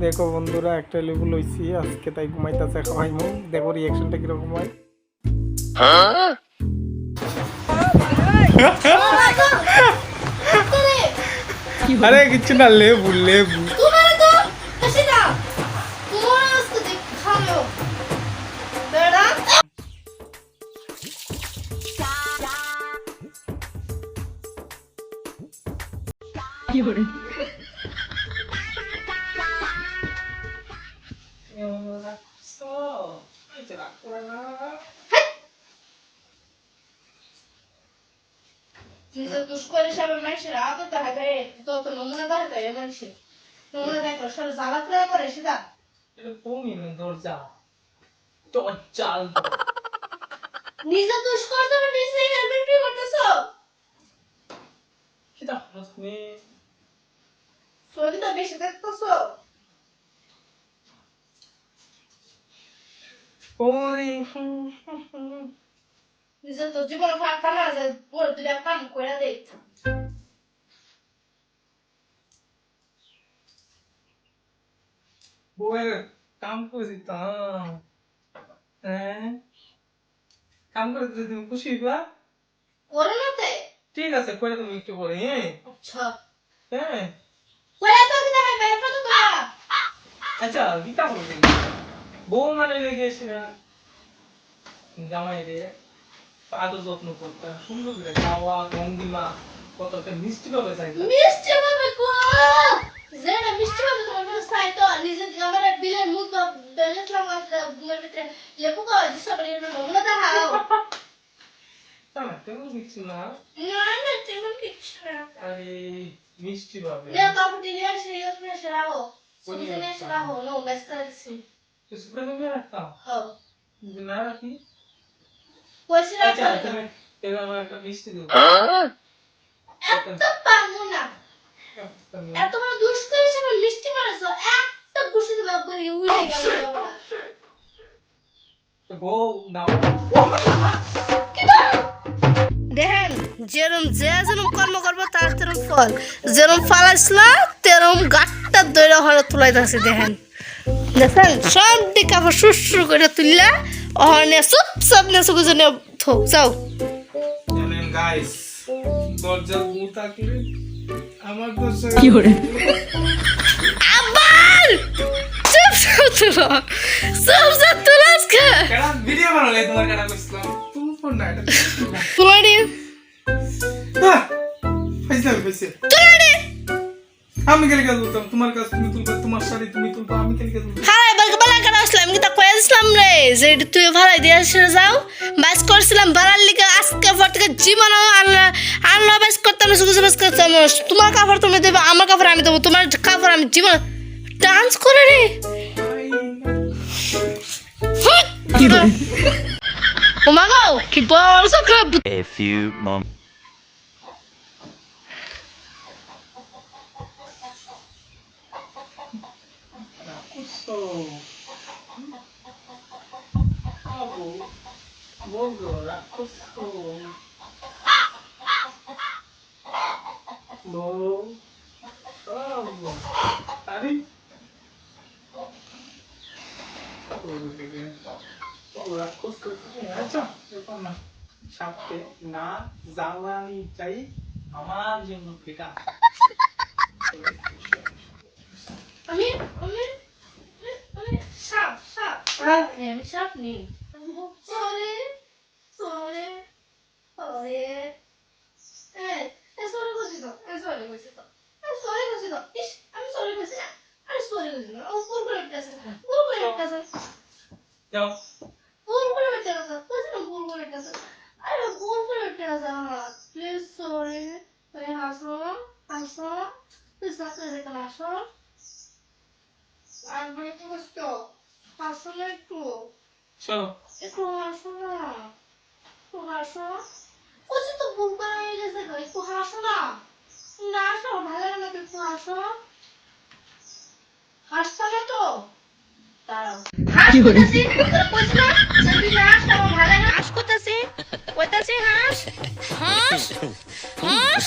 দেখো বন্ধুরা একটা লেবু লইছি আজকে তাই ঘুমাইতেছে খাওয়াইমু দেখো রিয়াকশনটা কীরকম হয়? আরে কিছু না লেবু লেবু। নিজে দুষ্কর হিসাবে মানুষের আদর দেখা যায় তো তো নমুনা দেখা যায় মানুষের নমুনা দেখা সরে জ্বালা করে করে সেটা দরজা দরজাল নিজে দুষ্কর তো নিজে হেলমেট করতেছো কিটা তুমি ছবিটা বেশি দেখতেছো ওরে নিজে তো জীবন ফাঁকা না যে বড় দিলে কাম করে দেই বউয়ের কাম করে দিতাম হ্যাঁ কাম করে দিতে তুমি খুশি হইবা করে না তে ঠিক আছে করে তুমি একটু করে হ্যাঁ আচ্ছা হ্যাঁ আচ্ছা গীতা বলবে বউ মানে লেগে এসে জামাই রে আদর যত্ন করতে। সুন্দর করে খাওয়া ভঙ্গিমা কত একটা মিষ্টি ভাবে চাই মিষ্টি ভাবে যেটা মিষ্টি ভাবে তোমার সাই তো? নিজে আমার বিলের মুখ বা ব্যালেন্স লাগা বুমের ভিতরে লেবু কো দিছো বলে নমুনা দেখাও না না লে কাপড় দিয়ে সিরিয়াস করে সেরাও সুবিধা নিয়ে সেরাও নো ব্যস্ত আছি সুপ্রে তুমি রাখতাম হ্যাঁ যদি না রাখি কইছি আচ্ছা রাখো তুমি এবার আমার একটা মিষ্টি দেবো এত পারব না এত বড় দুষ্ট হিসেবে মিষ্টি মারাছো একটা ঘুষি দিবা করে উড়ে গেল। বউ নাও যেরম যে যেরম কর্ম করব তার তেরম ফল। যেরম ফালাইছিল তেরম গাটটা দৈরা হরে তুলাই আছে দেখেন। দেখেন সব দিকে কাপড় সুসুর করে তুললা অহনে চুপ চাপ নে চুকু জনে থো যাও। গাইস থাকলে আমার দরজা আবার চুপ চাপ তুলো চুপ চাপ তুলো ভিডিও বানালে তোমার কেডা কইছিলাম? তুমি ফোন না এটা তুলাই আমি কেন কাজ তুলতাম তোমার কাজ তুমি তুলবা তোমার শাড়ি তুমি তুলবা আমি কেন কাজ বালা আসলাম কয়ে রে? যে তুই ভাড়াই দিয়ে যাও। বাস করছিলাম ভাড়ার লিগে আজকে পর থেকে জীবন আনলা আনলা বাস করতাম না শুধু বাস করতাম। তোমার কাপড় তুমি দেবে আমার কাপড় আমি দেবো তোমার কাপড় আমি জীবন ডান্স করে রে। কি সব A few moments. সাথে না জ্বালানি চাই আমার জন্য ফিটা আমি আমি আমি সাপ সাপ আমি সাপ নেই এই এই সরে করছি তো এই সরে করছি তো এই সরে করছি তো ইস আমি সরে করছি না আরে সরে করছি না ও পুরো করে গেছে পুরো করে গেছে যাও পুরো করে গেছে কইছি না পুরো করে গেছে আরে পুরো করে গেছে প্লিজ সরে হাসো হাসো হাসো আর মানে একটু চলো একটু হাসো না একটু হাসো কচি তো ভুল করা হয়ে গেছে গো একটু হাসো না না হাসো ভালো লাগে না একটু হাসো হাসছো না তো হাস? হাস। হাস?